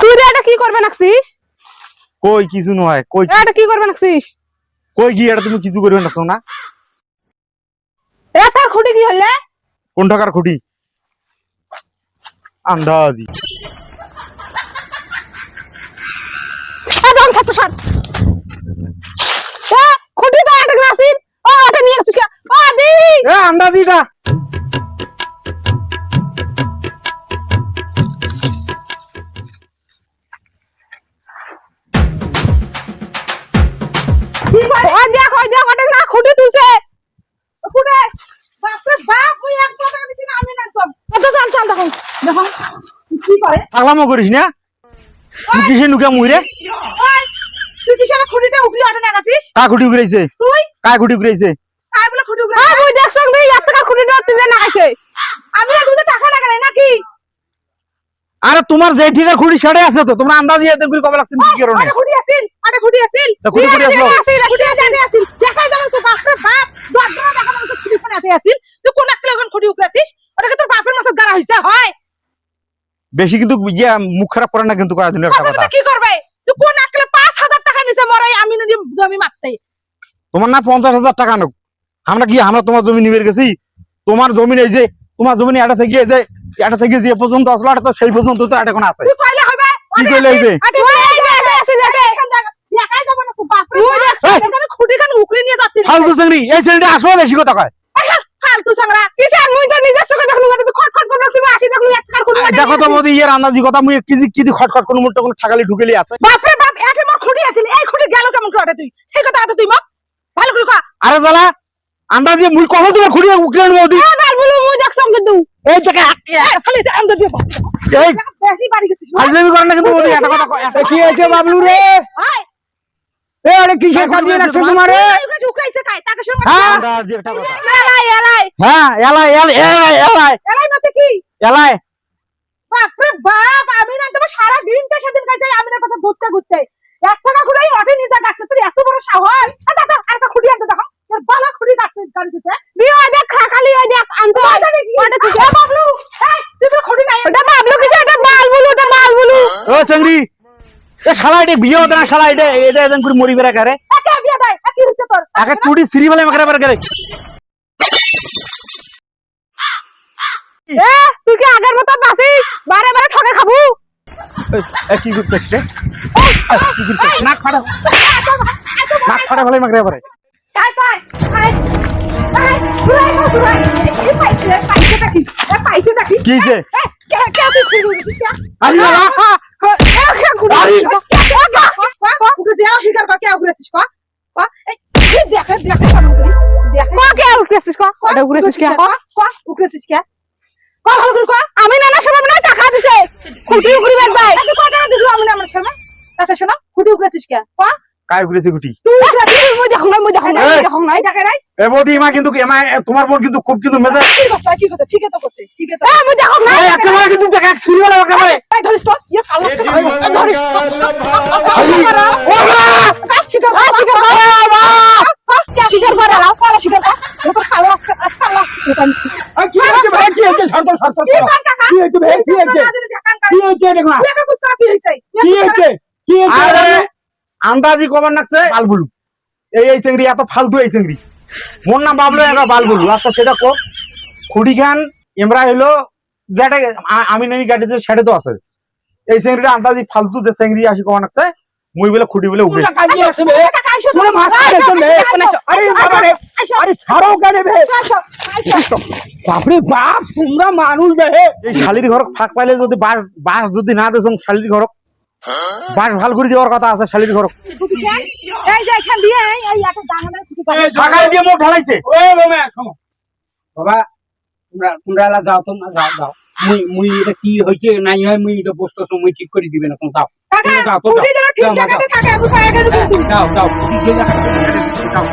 তুই রে এটা কি করবে নাকছিস? কই কিছু নয় কই? এটা কি করবে নাকছিস? কই কি এটা তুমি কিছু করবে না সোনা এটা খুঁটি কি হলে কোন টাকার খুঁটি? আন্দাজি। একদম খুঁটি তো ও নিয়ে? ও দি এ আন্দাজিটা। করে পাগলামো করিস না? তুই কিসে নুকা মুইরে তুই কিসের খুঁটিটা উগলি ওটা লাগাছিস কা খুঁটি উগরাইছে? তুই? কা খুঁটি উগরাইছে? কাই বলে খুঁটি উগলি হ্যাঁ তুই দেখ সঙ্গে এক টাকা খুঁটিটা তুই লাগাইছে। আমি আর দুটো টাকা লাগালাই নাকি? আরে তোমার যে ঠিকার খুঁটি সেটাই আছে তো তোমরা আন্দাজি কবে লাগছে কি কারণে আরে খুঁটি আছিল আরে খুঁটি আছিল। তা খুঁটি খুঁটি আছিল খুঁটি আছিল আছিল দেখাই যাবে তো বাপরে বাপ দরদরা দেখা যাবে তো খুঁটি কোনে আছে আছিল তুই কোন একটা এখন খুঁটি উগলাছিস ওটাকে তোর বাপের মতো গাড়া হইছে হয় বেশি কিন্তু ইয়ে মুখ খারাপ করে না কিন্তু করার জন্য একটা কথা কথা কি করবে? তুই কোন একলে পাঁচ হাজার টাকা নিছে মরাই আমি নদী জমি মাপতে তোমার না পঞ্চাশ হাজার টাকা নোক আমরা কি আমরা তোমার জমি নিবে গেছি? তোমার জমি এই যে তোমার জমি এটা থেকে যে এটা থেকে যে পর্যন্ত আসলো এটা তো সেই পর্যন্ত তো এটা কোনো আছে। তুই কইলে হবে? কি কইলে হইবে? ফালতু চাকরি এই ছেলেটা আসলে বেশি কথা কয়। ফালতু চাংরা কিসের মুই তো নিজের চোখে দেখলু এটা তো খটখট করে তুমি আসি দেখলু এক কার খুঁটি এই দেখো তো মোদি ইয়ের আন্দাজি কথা মুই কি কি খটখট কোনো মুটটা কোনো ঠাকালি ঢুকেলি আছে? বাপরে বাপ একে মোর খুঁটি আছিল এই খুঁটি গেল কেমন করে তুই? কথা তো তুই মক ভালো করে কয়া আরে আন্দাজি মুই তোমার খুঁড়ি উকলেন মোদি? বলু মুই এই দেখে খালি আন্দর দিয়ে এই। বেশি বাড়ি গেছিস না ফাজলামি করে না কিন্তু মোদি কথা কি হয়েছে বাবলু রে? হাই এ আরে কিসে রাখছো তোমারে? উকড়াইছে তাই তাকে সঙ্গে হ্যাঁ আন্দাজি একটা কথা। এলাই এলাই। হ্যাঁ এলাই এলাই এলাই এলাই। এলাই কি? এলাই। বাপরে বাপ আমি না তোমার সারা দিনটা সেদিন খাইছে আমি না কথা ঘুরতে ঘুরতে। এক টাকা খুঁড়াই অটে নিয়ে যা গাছটা তোর এত বড় সাহস। আর দাদা আর একটা খুঁড়ি আনতে দেখো। তোর বালা খুঁড়ি গাছতে গাছতে দিয়ে ওই দেখ খাখালি ওই দেখ আনতে ওটা তুই এ বাবলু এই তুই তো খুঁড়ি নাই। ওটা বাবলু কিসে এটা মাল বলু ওটা মাল বলু ও চাংরি এ শালা এটা বিয়ে হতে না শালা এটা এটা একদম করে মরি বেড়া করে। একে বিয়ে দেয় কি হচ্ছে তোর? একে টুটি সিরি বলে মাকড়া বেড়া করে। এ তুই কি আগের মতো বাসিস বারে বারে ঠকে খাবু কি করছিস রে কি করছিস নাক ফাটা নাক ফাটা বলে মাকড়া বেড়া তাই তাই তাই তাই ঘুরাই ঘুরাই কি পাইছে আরে বাবা আরে! অস্বীকার কর কে দেখে দেখে দেখে কে উগরেছিস ক ওটা কে ভালো করে ক আমি না না সময় না টাকা দিছে খুঁটি উগরি বের যায় তুই কত টাকা দিলু আমি আমার সময় কথা শোনো খুঁটি উগরেছিস কে ক কাই ঘুরেছে গুটি তুই মই দেখো না মই দেখো না! দেখো না নাই এ বৌদি মা কিন্তু এমা তোমার বোন কিন্তু খুব কিন্তু মেজাজ কি করছ কি করছ ঠিক আছে করছে ঠিক আছে এ মই দেখো না একেবারে কিন্তু বলে মাকড়া বেড়া এই ধরিস তো ইয়ে কালো ধরিস ও মা শিকার কর শিকার কর শিকার কর লাও কালো শিকার কর তোর কালো আজকে আজকে কালো এই কি হয়েছে হয়েছে সরত সরত কি কি হয়েছে ভাই কি হয়েছে? কি হয়েছে? দেখো কি হইছে কি হয়েছে? কি হয়েছে? আরে আন্দাজি কমান নাকছে? বালবুলু। এই এই চেংড়ি এত ফালতু এই চেংড়ি। মোর নাম বাবলু এরা বালবুলু। আচ্ছা সেটা কো। খুড়ি খান এমরা হইল যেটা আমি নানি গাড়িতে সেটা তো আছে। এই চেংড়িটা আন্দাজি ফালতু যে চেংড়ি আসি কমান নাকছে মুই বলে খুঁটি বলে বে? বাপরে বাপ তোমরা মানুষ বে এই শালির ঘর ফাঁক পাইলে যদি বাস বাস যদি না শালির বাস ভালো করে দেওয়ার কথা আছে শালির ঘর এই যে এখান দিয়ে এই এই এত দাঙ্গা ছুটি করে ফাঁকাই দিয়ে মুখ ঢালাইছে। বাবা তোমরা তোমরা যাও তো না যাও যাও। মুই মুই এটা কি হয়েছে নাই হয় মুই এটা বস্তু মুই ঠিক করে দিবে না দাও দাও দাও দাও দাও দাও দাও দাও যাও,